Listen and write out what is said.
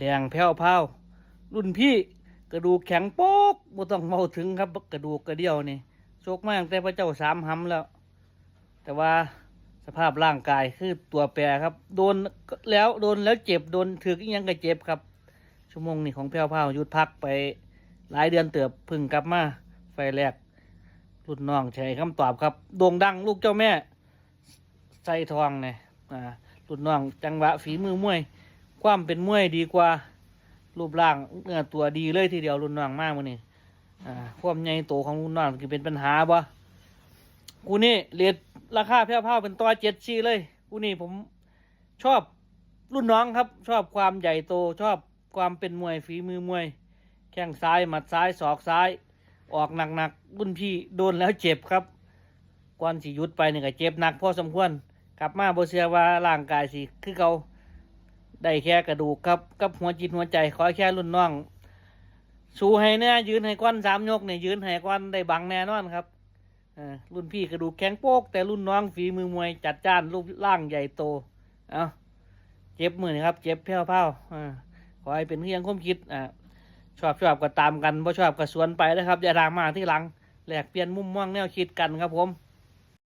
แดงแผ้วพราวรุ่นพี่กระดูกแข็งโป๊กบ่ต้องเมาถึงครับกระดูกกระเดี่ยวนี่โชคมากแต่พระเจ้าสามหำแล้ว แต่ว่าสภาพร่างกายคือตัวแปรครับ โดนแล้วโดนแล้วเจ็บโดนถือกอีหยังก็เจ็บครับ ชั่วโมงนี้ของแพ้วพราหยุดพักไปหลายเดือนเติบพึ่งกลับมาไฟแรกรุ่นน้องใช้คำตอบครับโด่งดังลูกเจ้าแม่ใส่ทองเนี่ยอ่ารุ่นน้องจังหวะฝีมือมวย ความเป็นมวยดีกว่า รูปร่างเนื้อตัวดีเลยทีเดียวรุ่นน้องมากมันนี่อ่าความใหญ่โตของรุ่นน้องคือเป็นปัญหาบ่กูนี่เรียนราคาแพ้วพราเป็นตัวเจ็ดชีเลยกูนี่ผมชอบรุ่นน้องครับ ชอบความใหญ่โตชอบความเป็นมวยฝีมือมวย แข้งซ้ายหมัดซ้ายศอกซ้าย ออกหนักๆรุ่นพี่โดนแล้วเจ็บครับก่อนสิหยุดไปนี่ก็เจ็บหนักพอสมควรกลับมาโบเสียว่าร่างกายสิคือเขา ได้แค่กระดูกครับกับหัวจิตหัวใจขอแค่รุ่นน้องสู้ให้แน่ยืนให้ก้อนสามยกเนี่ยยืนให้ก้อนได้บังแน่นอนครับอรุ่นพี่กระดูกแข็งโป๊กแต่รุ่นน้องฝีมือมวยจัดจ้านรูปร่างใหญ่โต เอาเจ็บมือนครับ เจ็บแผ่วๆอ่าขอให้เป็นเพียงความคิดอ่าชอบชอบก็ตามกันบ่ชอบก็สวนไปนะครับอย่าทางมาที่หลังแหลกเปลี่ยนมุมมองแนวคิดกันครับผม